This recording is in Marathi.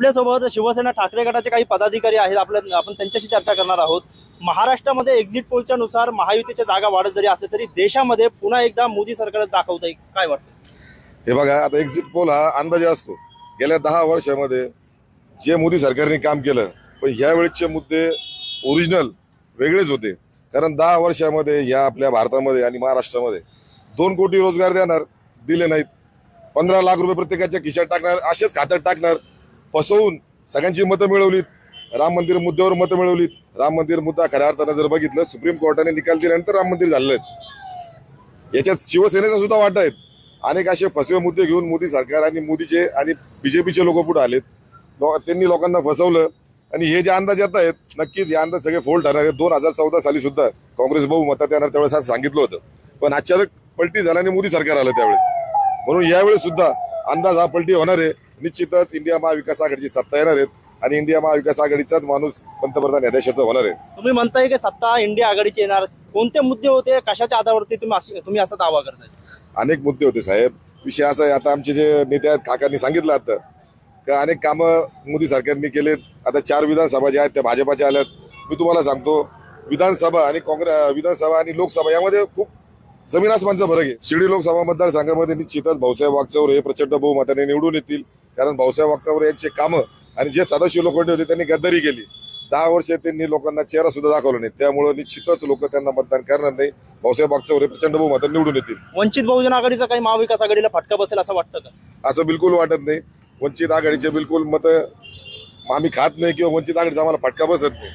आपल्यासोबत शिवसेना ठाकरे गटाचे काही पदाधिकारी आहेत. आपल्या आपण त्यांच्याशी चर्चा करणार आहोत. महाराष्ट्रामध्ये एक्झिट पोलच्या नुसार महायुतीच्या जागा वाढत जरी असले तरी देशामध्ये पुन्हा एकदा मोदी सरकार दाखवत आहे काय वाटतं हे बघा आता एक्झिट पोल हा अंदाजे असतो. गेल्या दहा वर्षामध्ये जे मोदी सरकारने काम केलं पण ह्या मुद्दे ओरिजिनल वेगळेच होते. कारण दहा वर्षामध्ये या आपल्या भारतामध्ये आणि महाराष्ट्रामध्ये दोन कोटी रोजगार देणार दिले नाहीत. पंधरा लाख रुपये प्रत्येकाच्या खिशात टाकणार असेच खात्यात टाकणार. फसवून सगळ्यांची मतं मिळवलीत. राम मंदिर मुद्द्यावर मतं मिळवलीत. राम मंदिर मुद्दा खऱ्या अर्थानं जर बघितलं सुप्रीम कोर्टाने निकाल दिल्यानंतर राम मंदिर झालं याच्यात शिवसेनेचा सुद्धा वाटा आहेत. अनेक असे फसवे मुद्दे घेऊन मोदी सरकार आणि मोदीचे आणि बीजेपीचे लोक पुढे आलेत. त्यांनी लोकांना फसवलं. आणि हे जे अंदाज येत आहेत नक्कीच हे अंदाज सगळे फोल ठरणार आहेत. दोन हजार चौदा साली सुद्धा काँग्रेस बहुमतात येणार त्यावेळेस सांगितलं होतं. पण अचानक पलटी झाला आणि मोदी सरकार आलं त्यावेळेस. म्हणून यावेळेस सुद्धा अंदाज हा पलटी होणार आहे. निश्चितच इंडिया महाविकास आघाडीची सत्ता येणार आहेत आणि इंडिया महाविकास आघाडीचाच माणूस पंतप्रधान या देशाचा होणार आहे. तुम्ही म्हणताय की सत्ता इंडिया आघाडीची येणार. कोणते मुद्दे होते? कशाच्या आधारावरती तुम्ही अस- तुम्ही असा दावा करताय? अनेक मुद्दे होते साहेब. विषय असा आहे आता आमचे जे नेते आहेत काकांनी सांगितलं आता. का अनेक कामं मोदी सरकारने केलेत. आता चार विधानसभा ज्या आहेत त्या भाजपाच्या आल्यात. मी तुम्हाला सांगतो विधानसभा आणि काँग्रेस विधानसभा आणि लोकसभा यामध्ये खूप जमीन आसमानचा फरक आहे. शिर्डी लोकसभा मतदारसंघामध्ये निश्चितच भाऊसाहेब वागचौर हे प्रचंड बहुमताने निवडून येतील. कारण भाऊसाहेब वागचौर यांचे कामं आणि जे सदाशिव लोक होते त्यांनी गद्दारी केली. दहा वर्ष त्यांनी लोकांना चेहरा सुद्धा दाखवला नाही. त्यामुळे निश्चितच लोक त्यांना मतदान करणार नाही. भाऊसाहेब वागचौर हे प्रचंड बहुमताने निवडून येतील. वंचित बहुजन आघाडीचा काही महाविकास आघाडीला फटका बसेल असं वाटतं का? असं बिलकुल वाटत नाही. वंचित आघाडीचे बिलकुल मत आम्ही खात नाही किंवा वंचित आघाडीचा आम्हाला फटका बसत नाही.